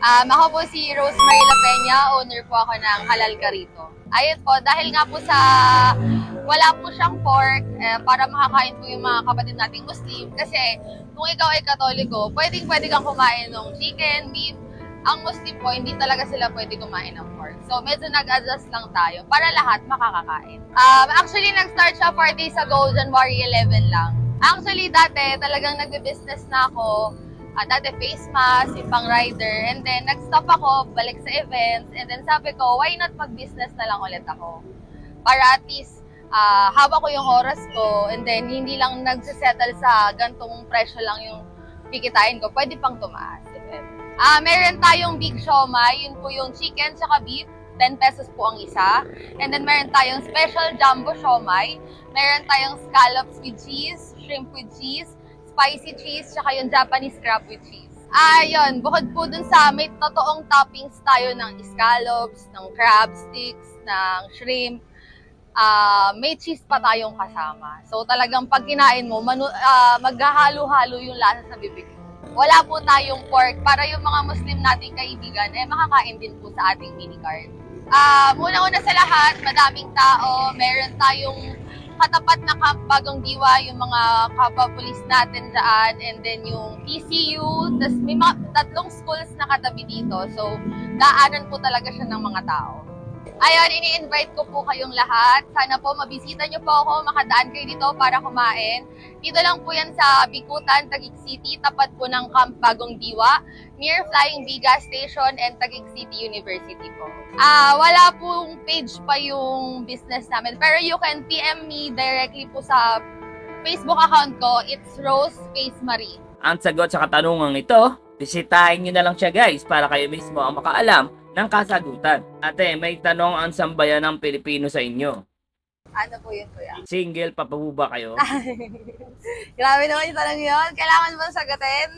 Um, ako po si Rosemary La Peña, owner po ako ng Halal Carito. Ayun po, dahil nga po sa wala po siyang pork eh, para makakain po yung mga kapatid nating Muslim. Kasi kung ikaw ay katoliko, pwedeng pwede kang kumain ng chicken, beef. Ang Muslim po, hindi talaga sila pwede kumain ng pork. So medyo nag-adjust lang tayo para lahat makakakain. Um, actually, nag-start siya 4 days ago, January 11 lang. Actually, dati talagang nagbe-business na ako Ah, dati face mask, yung pang rider, and then nag-stop ako, balik sa events, and then sabi ko, why not mag-business na lang ulit ako? Para at least, ah hawak ko yung oras ko, and then hindi lang nagsisettle sa gantong presyo lang yung kikitain ko, pwede pang tumaas. Ah, meron tayong big siomai, yun po yung chicken tsaka beef, 10 pesos po ang isa. And then meron tayong special jumbo siomai, meron tayong scallops with cheese, shrimp with cheese, spicy cheese, tsaka yung Japanese crab with cheese. Ah, yun. Bukod po dun sa may totoong toppings tayo ng scallops, ng crab sticks, ng shrimp, ah may cheese pa tayong kasama. So talagang pag kinain mo, manu- ah, maghahalo-halo yung lasa sa bibig mo. Wala po tayong pork para yung mga Muslim nating kaibigan, eh makakain din po sa ating mini cart. Ah, muna-una sa lahat, madaming tao, meron tayong katapat na Bagong Diwa, yung mga kapapulis natin dyan, and then yung TCU, tas may mga tatlong schools na katabi dito. So, daanan po talaga siya ng mga tao. Ayun, ini-invite ko po kayong lahat. Sana po mabisita niyo po ako, makadaan kayo dito para kumain. Dito lang po yan sa Bikutan, Taguig City, tapat po ng Camp Bagong Diwa, near Flying Gas Station and Taguig City University po. Ah, wala pong page pa yung business namin, pero you can PM me directly po sa Facebook account ko. It's Rose Space Marie. Ang sagot sa katanungang ito, bisitahin nyo na lang siya guys para kayo mismo ang makaalam ng kasagutan. Ate, may tanong ang sambayan ng Pilipino sa inyo. Ano po yun, kuya? Single pa po ba kayo? Grabe naman yung tanong yun. Kailangan mo sagutin?